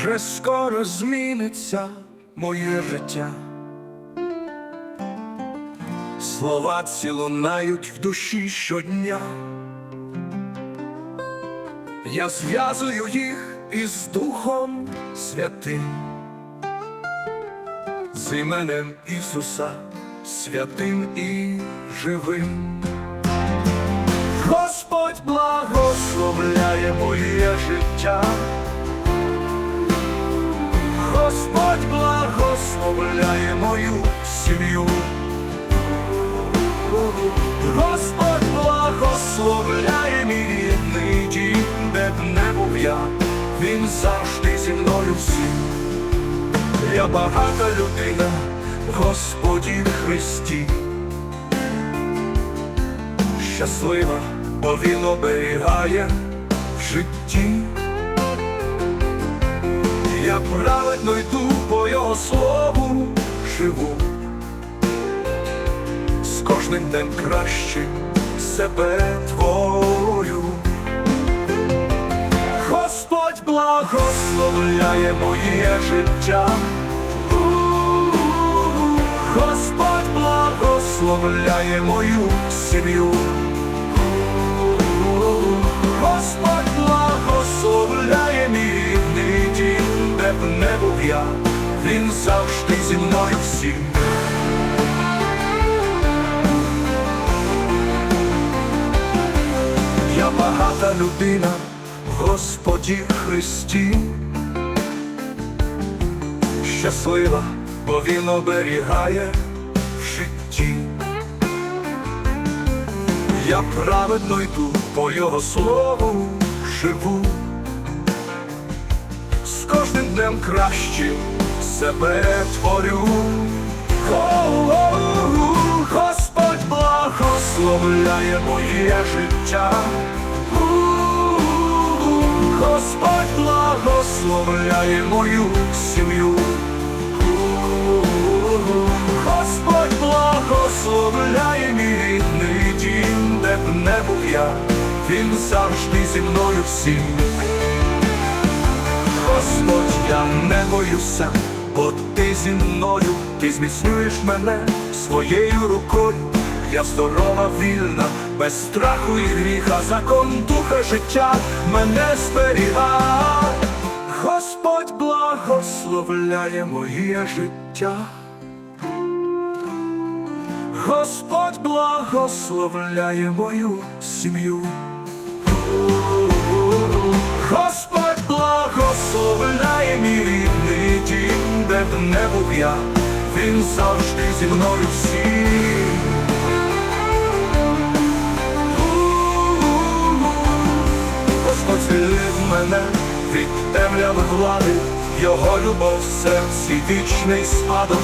вже скоро зміниться моє життя. Слова ці лунають в душі щодня. Я зв'язую їх із Духом Святим, з іменем Ісуса, святим і живим. Господь благословляє моє життя. Мою сім'ю. Господь благословляє мій рідний дім, де б не був я, він завжди зі мною всім. Я багата людина Господі Христі. Щаслива, бо він оберігає в житті. Я праведно йду по його слову живу з кожним днем краще себе творю. Господь благословляє моє життя. Господь благословляє мою сім'ю. Господь благословляє мій рідний дім, де б не був я, він завжди зі мною всім. Я багата людина Господі Христі, щаслива, бо Він оберігає в житті. Я праведно йду по Його слову живу, з кожним днем кращим себе творю. Господь благословляє моє життя. Господь благословляє мою сім'ю. Господь благословляє мій рідний дім, де б не був я, він завжди зі мною всім. Господь, я не боюся, бо ти зі мною, ти зміцнюєш мене своєю рукою. Я здорова, вільна, без страху і гріха, закон духа життя мене зберіга. Господь благословляє моє життя. Господь благословляє мою сім'ю. Не був я, він завжди зі мною. Господь звільнив мене від темряви влади, його любов в серці вічний спадок.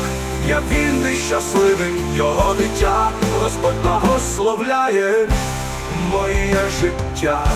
Я вільний, щасливий, його дитя, Господь благословляє моє життя.